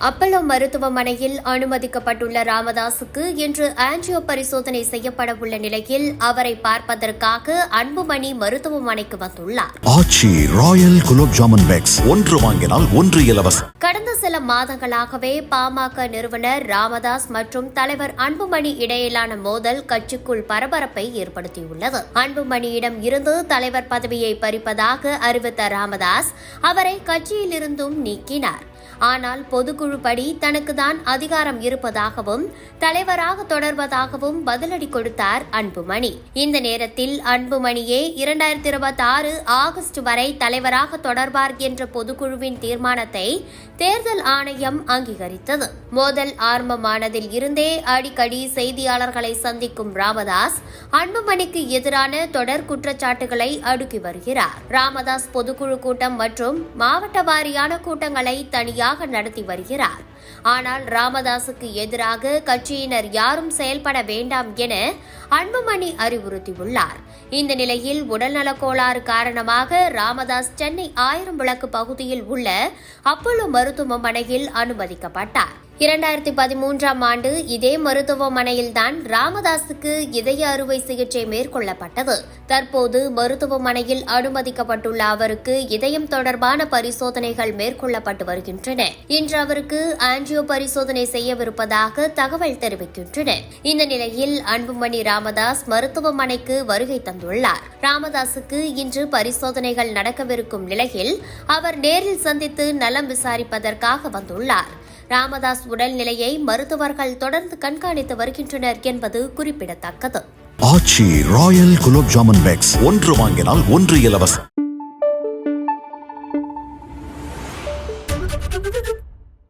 Apollo மருத்துவமனையில் அனுமதிக்கப்பட்டுள்ள ராமதாசுக்கு இன்று ஆன்ஜியோ பரிசோதனை செய்யப்பட உள்ள நிலையில் அவரை பார்ப்பதற்காக அன்புமணி மருத்துவமனைக்கு வந்துள்ளார். Aachi royal gulab jamun packs. ஒன்று வாங்கினால் ஒன்று இலவசம். கடந்த சில மாதங்களாகவே பாமக நிறுவனர் ராமதாஸ் மற்றும் தலைவர் அன்புமணி இடையிலான மோதல் கட்சிக்குள் பரபரப்பை ஏற்படுத்தியுள்ளது. அன்புமணியிடம் இருந்து தலைவர் பதவியை பறிப்பதாக அறிவித்த ராமதாஸ் அவரை கட்சியிலிருந்தும் நீக்கினார். ஆனால் பொதுக்குழுப்படி தனக்கு தான் அதிகாரம் இருப்பதாகவும் தலைவராக தொடர்வதாகவும் பதிலடி கொடுத்தார் அன்புமணி. இந்த நேரத்தில் அன்புமணியே இரண்டாயிரத்தி இருபத்தி ஆறு ஆகஸ்ட் வரை தலைவராக தொடர்வார் என்ற பொதுக்குழுவின் தீர்மானத்தை தேர்தல் ஆணையம் அங்கீகரித்தது. மோதல் ஆரம்பமானதில் இருந்தே அடிக்கடி செய்தியாளர்களை சந்திக்கும் ராமதாஸ் அன்புமணிக்கு எதிரான தொடர் குற்றச்சாட்டுகளை அடுக்கி வருகிறார். ராமதாஸ் பொதுக்குழு கூட்டம் மற்றும் மாவட்ட வாரியான கூட்டங்களை முறையாக நடத்தி வருகிறார். ஆனால் ராமதாசுக்கு எதிராக கட்சியினர் யாரும் செயல்பட வேண்டாம் என அன்புமணி அறிவுறுத்தியுள்ளார். இந்த நிலையில் உடல்நலக் கோளாறு காரணமாக ராமதாஸ் சென்னை ஆயிரம் விளக்கு பகுதியில் உள்ள அப்போலோ மருத்துவமனையில் அனுமதிக்கப்பட்டார். இரண்டாயிரத்தி பதிமூன்றாம் ஆண்டு இதே மருத்துவமனையில்தான் ராமதாசுக்கு இதய அறுவை சிகிச்சை மேற்கொள்ளப்பட்டது. தற்போது மருத்துவமனையில் அனுமதிக்கப்பட்டுள்ள அவருக்கு இதயம் தொடர்பான பரிசோதனைகள் மேற்கொள்ளப்பட்டு வருகின்றன. இன்று அவருக்கு ஆன்ஜியோ பரிசோதனை செய்யவிருப்பதாக தகவல் தெரிவிக்கின்றன. இந்த நிலையில் அன்புமணி ராமதாஸ் மருத்துவமனைக்கு வருகை தந்துள்ளார். ராமதாசுக்கு இன்று பரிசோதனைகள் நடக்கவிருக்கும் நிலையில் அவர் நேரில் சந்தித்து நலம் விசாரிப்பதற்காக வந்துள்ளார். ராமதாஸ் உடல்நிலையை மருத்துவர்கள் தொடர்ந்து கண்காணித்து வருகின்றனர் என்பது குறிப்பிடத்தக்கது. Aachi royal gulab jamun packs. ஒன்று வாங்கினால் ஒன்று இலவசம்.